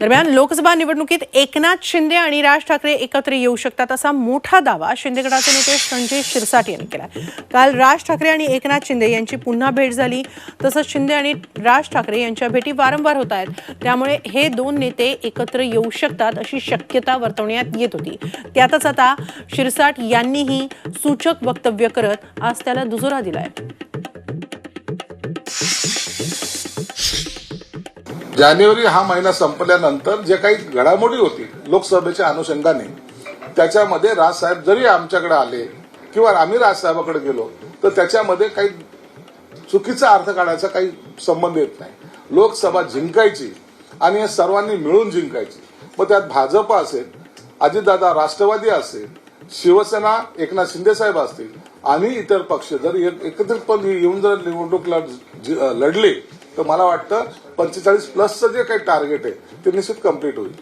दरम्यान लोकसभा निवडणुकीत एकनाथ शिंदे आणि राज ठाकरे एकत्र येऊ शकतात असा मोठा दावा शिंदे गटाचे नेते संजय शिरसाट यांनी केला काल राज ठाकरे आणि एकनाथ शिंदे यांची पुन्हा भेट झाली. तसंच शिंदे आणि राज ठाकरे यांच्या भेटी वारंवार होत आहेत. त्यामुळे हे दोन नेते एकत्र येऊ शकतात अशी शक्यता वर्तवण्यात येत होती. त्यातच आता शिरसाट यांनीही सूचक वक्तव्य करत आज त्याला दुजोरा दिलाय. जानेवारी हा महिना संपल्यानंतर जे काही घडामोडी होती लोकसभेच्या अनुषंगाने त्याच्यामध्ये राजसाहेब जरी आमच्याकडे आले किंवा आम्ही राजसाहेबाकडे गेलो तर त्याच्यामध्ये काही चुकीचा अर्थ काढायचा काही संबंध येत नाही. लोकसभा जिंकायची आणि हे सर्वांनी मिळून जिंकायची. मग त्यात भाजप असेल अजितदादा राष्ट्रवादी असेल शिवसेना एकनाथ शिंदे साहेब असतील आणि इतर पक्ष जर एकत्रितपणे येऊन जर निवडणूक लढ- लढले तर मला वाटतं पंचेचाळीस प्लसचं जे काही टार्गेट आहे ते निश्चित कंप्लीट होईल.